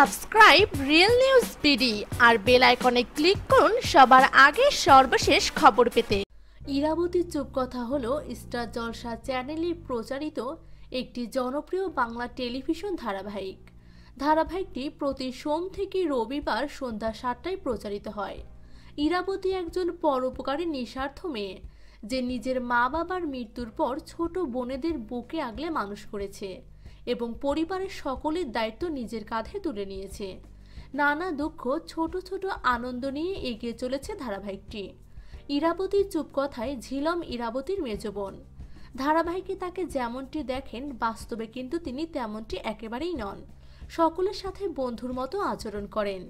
Subscribe real news BD আর bell আইকনে click করুন সবার আগে সর্বশেষ খবর পেতে। ইরাবতী চুপ কথা হলো স্টার জলসা চ্যানেলে প্রচারিত একটি জনপ্রিয় বাংলা টেলিভিশন ধারাবাহিক। ধারাবাহিকটি প্রতি সোম থেকে রবিবার সন্ধ্যা সাতটায় প্রচারিত হয়। ইরাবতী একজন পরোপকারী নিঃস্বার্থ মেয়ে, যে নিজের মা বাবার মৃত্যুর পর ছোট বোনেদের বুকে আগলে মানুষ করেছে। এবং পরিবারের সকলের দায়িত্ব নিজের কাঁধে তুলে নিয়েছে। নানা দুঃখ, ছোট ছোট আনন্দ নিয়ে এগিয়ে চলেছে ধারাবাহিকটি। ইরাবতীর চুপকথায় ঝিলম ইরাবতীর মেজ বোন। ধারাবাহিকে তাকে যেমনটি দেখেন, বাস্তবে কিন্তু তিনি তেমনটি একেবারেই নন। সকলের সাথে বন্ধুর মতো আচরণ করেন।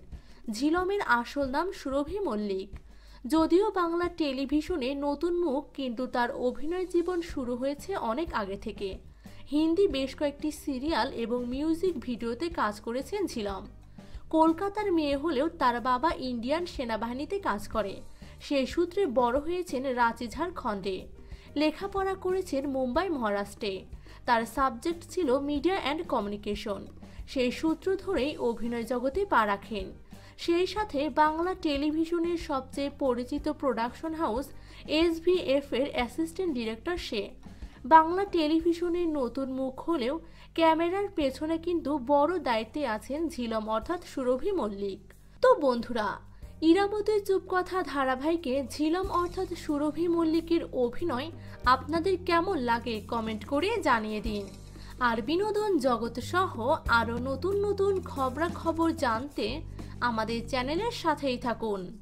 ঝিলমের আসল নাম সুরভি মল্লিক। যদিও বাংলা টেলিভিশনে নতুন মুখ, কিন্তু তার অভিনয় জীবন শুরু হয়েছে অনেক আগে থেকে। হিন্দি বেশ কয়েকটি সিরিয়াল এবং মিউজিক ভিডিওতে কাজ করেছেন ঝিলম। কলকাতার মেয়ে হলেও তার বাবা ইন্ডিয়ান সেনাবাহিনীতে কাজ করে। সেই সূত্রে বড় হয়েছেন রাঁচি ঝাড়খণ্ডে লেখাপড়া করেছেন মুম্বাই, মহারাষ্ট্রে। তার সাবজেক্ট ছিল মিডিয়া অ্যান্ড কমিউনিকেশন। সেই সূত্র ধরেই অভিনয় জগতে পা রাখেন। সেই সাথে বাংলা টেলিভিশনের সবচেয়ে পরিচিত প্রোডাকশন হাউস এসভিএফ এর অ্যাসিস্ট্যান্ট ডিরেক্টর সে। বাংলা টেলিভিশনের নতুন মুখ হলেও ক্যামেরার পেছনে কিন্তু বড় দায়িত্বে আছেন ঝিলম, অর্থাৎ সুরভি মল্লিক। তো বন্ধুরা ইরাবতীর চুপকথা ধারাবাহিকে ঝিলম, অর্থাৎ সুরভি মল্লিকের অভিনয় আপনাদের কেমন লাগে কমেন্ট করে জানিয়ে দিন। আর বিনোদন জগৎ সহ আরও নতুন নতুন খবরাখবর জানতে আমাদের চ্যানেলের সাথেই থাকুন।